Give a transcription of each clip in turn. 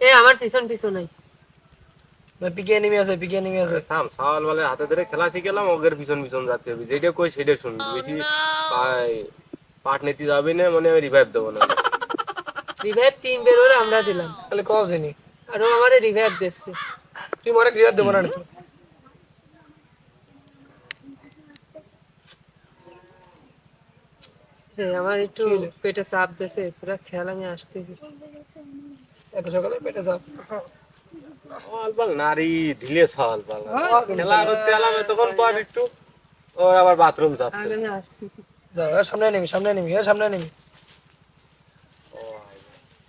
এ আমার পিছন পিছন নাই। পিকে এনিমি আছে পিকে এনিমি আছে। থাম সাওয়াল বলে হাতে ধরে খেলা শিখেলাম ওদের পিছন পিছন যাতে হবে। যেটা কই সেটা শুনবি। বেশি পাই- পাট নিতে যাবি না মানে রিভাইভ দেবো না। রিভাইভ তিন বের হলে আমরা দিলাম। তাহলে কব জানি ও আমারে রিভাইভ দিচ্ছে। তুই মনে দেবো না নাকি? এ, আমার একটু পেটে চাপ দিছে পুরো খেয়াল আমি আসতেছি। এত সকালে পেটে নারী ঢিলে সাওয়াল বল খেলা করতে এলাম তখন পর একটু। ওর আবার বাথরুম যাচ্ছে সামনে নেমি সামনে নেমি এ সামনে নেমি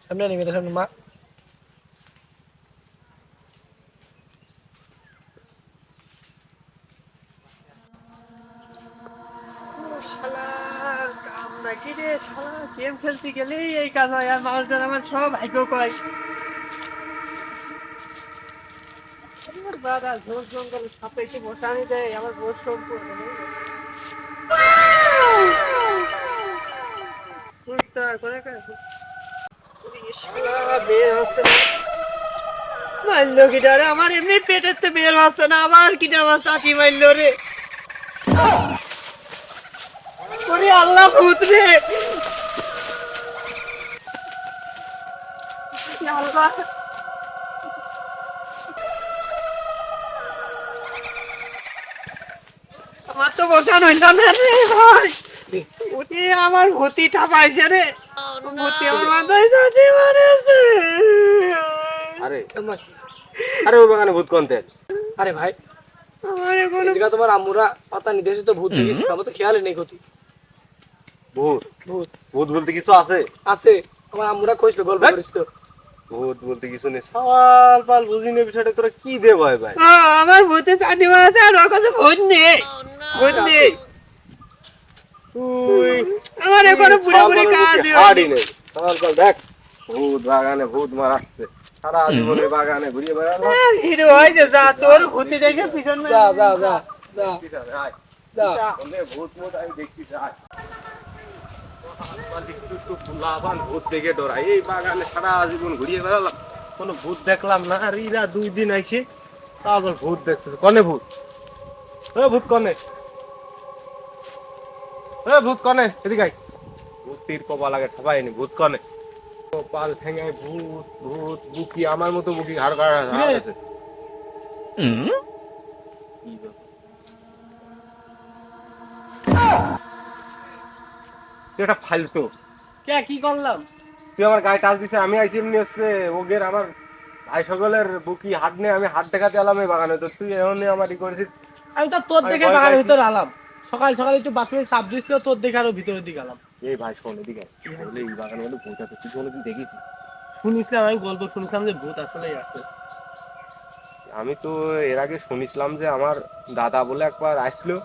সামনে নেমি এটা সামনে মা। নাকি রে শালা? গেম খেলতে গেলেই এই কাজ হয় আর মানুষজন আমার সব ভাগ্য কয়। কিটা আমার এমনি পেটের তো বের হচ্ছে না, আবার কিটা আমার চাকি মারলো রে। ওরে আল্লাহ ভূত রে। আল্লাহ। আমার তো বোঝান হইল না রে ভাই। আমার ভূতি ঠাপাইছে রে। ভূতি আমার মাথায় চাটি মারেছে। আরে আরে ওই বাগানে ভূত কন্তে। আরে ভাই আমার এখন তোমার আম্মুরা পাতা এসে তো ভূত দেখিস আমার তো খেয়ালই নেই ক্ষতি। ভূত। ভূত। ভূত বলতে কিছু আছে? আছে। আমার আম্মুরা কইছিল গল্প হ্যাঁ? করিস তো। ভূত বলতে কিছু নেই। সাওয়াল পাল বুঝি না বিষয়টা তোরা কি দে ভয় ভাই আমার ভূতে চাটি মারেছে আর ওর কাছে ভূত নেই। ভূত নেই। তুই আমার এখনও পুরোপুরি কাজ নেই। সাওয়াল পাল দেখ ভূত বাগানে ভূত মারাচ্ছে। সারা জীবনে বাগানে ঘুরিয়ে বেড়ালো। হিরো হয়েছে যা তোর ভূতি দেখে পিছন যা যা যা যা। যা। ভূত মুত আমি দেখতে চাই ভূত দেখে ডরাই ভূত দেখলাম না আর ইরা দুই ভূত দেখতেছে ভূত এ ভূত ভূত বুকি আমার মতো বুকি কাড়া আছে কি? তুই একটা ফালতু। কে কি করলাম? তুই আমার গায়ে টাচ দিছে আমি আইসি এমনি হচ্ছে ওগের আমার ভাই সকলের বুকি হাট নিয়ে আমি হাট দেখাতে এলাম এই বাগানে। তো তুই এমন আমার ই করেছিস। আমি তো তোর দেখে বাগানের। ভিতরে আলাম সকাল সকাল একটু বাথরুমে চাপ দিছিল তোর দেখে আরও ভিতরের দিকে আলাম এই ভাই শোন এদিকে বলে এই বাগানে বলে ভূত আছে তুই কোনোদিন দেখিস? শুনিছিলাম আমি গল্প শুনছিলাম যে ভূত আসলেই আছে। আমি তো এর আগে শুনিছিলাম যে আমার দাদা বলে একবার আসলো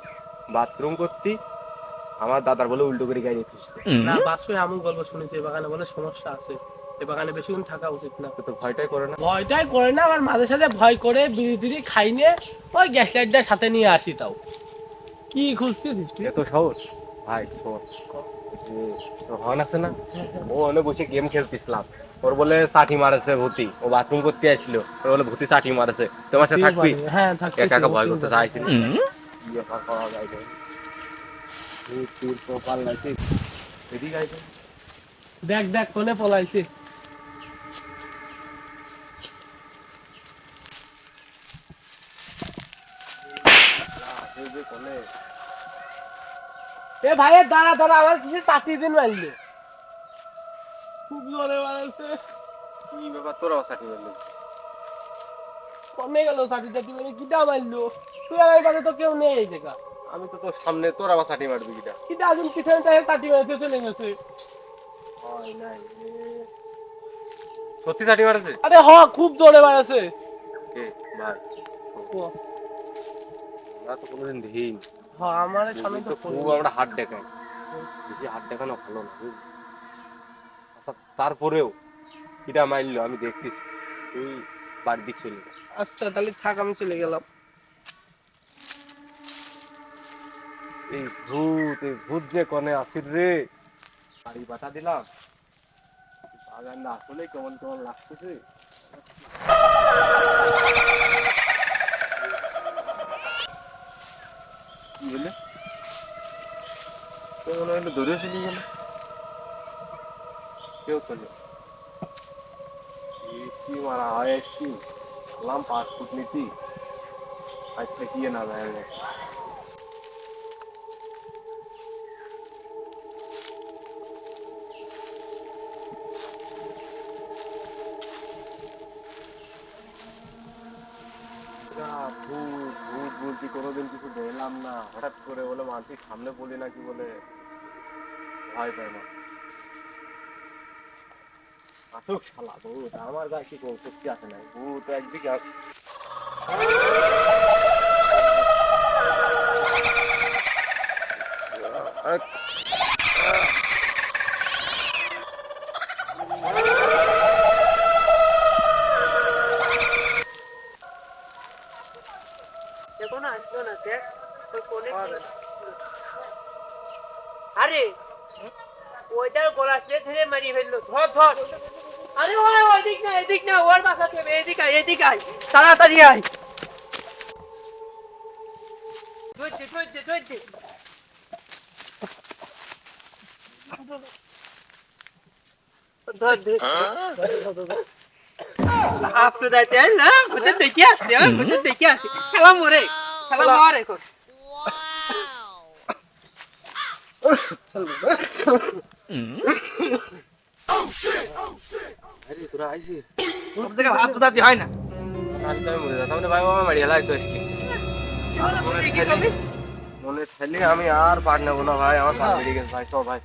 বাথরুম করতে। আমার দাদার বলে উল্টো করে গাড়ি না বাসে আমি গল্প শুনেছি এই বাগানে বলে সমস্যা আছে। এই বাগানে বেশিক্ষণ থাকা উচিত না। তো ভয়টাই করে না। ভয়টাই করে না আমার মাঝে সাথে ভয় করে বিড়ি টিড়ি খাই নিয়ে ওই গ্যাস লাইটটা সাথে নিয়ে আসি তাও। কি খুঁজতেছিস তুই? এত সহজ। ভাই যে হন আছে না? ও অনেক বসে গেম খেলতেছিলাম ওর বলে ষাটি মারেছে ভূতি। ও বাথরুম করতে আসছিল। ওর বলে ভূতি ষাটি মারেছে। তোমার সাথে থাকবি? হ্যাঁ থাকবি একা একা ভয় করতে চাইছিল দেখ দেখ কোনে পলাইছে? এ ভাই দাঁড়া দাঁড়া আমার কিছু চাকরি দিন মারলে খুব জোরে মারছে কি ব্যাপার তোরাও ষাটি মারলি কমে গেল চাকরি চাকরি মানে কিটা মারলো তুই আমার কাছে তো কেউ নেই এই জায়গা আমি তো তোর সামনে তোর আবার ষাটি মারবি কিটা। কিটা পিছনে চাই চাকরি মারতে চলে গেছে। সত্যি ষাটি মারেছে? আরে হ খুব জোরে মারছে। কে? আমরা তো কোনোদিন দেখিনি। হ্যাঁ আমার সামনে তো তো খুব আমরা হাত দেখাই। বেশি হাত দেখানো ভালো না। আচ্ছা তারপরেও কিটা মারলো আমি দেখতেছি। তুই বাড়ির দিক চলে আচ্ছা তাহলে থাক আমি চলে গেলাম। এই ভূত এই ভূত যে কনে আসির রে। বাড়ি বাটা দিলাম। বাগানটা আসলে কেমন কেমন লাগতেছে বলে তো মনে হয় দৌড়ে চলে গেল। কেউ চলে এসি মারা হয়, এসি। বললাম পাসপোর্ট নীতি। আজকে কি না যায়। বলছি কোনোদিন কিছু দেখলাম না? হঠাৎ করে বলে মানসিক সামনে বলি নাকি? বলে ভয় পায় না আসুক শালা, ভূত, আমার গায়ে কি কোনো শক্তি আছে না? ভূত, একদিকে আস- দেখো না আসলো না দেখ ওই কোণে কি- আরে ওইটার গলা ছেড়ে ধরে ফেলল ধর ধর আরে ওই ওইদিক না এদিক না ওর বাসা থেকে এদিক আয় এদিক আয় তাড়াতাড়ি আয় আপনি দেখে হ্যাঁ দেখে আসছে খেলা মরে খেলা মরে এখন আরে তোরা আইসিস সব জায়গায় হাত দাবি হয় না আমি তো মরে যেতাম রে ভাই বাবা মারি হেলাই তো আজকে মনে থাকলে আমি আর পার নেব না ভাই, আমার ভাই, চল ভাই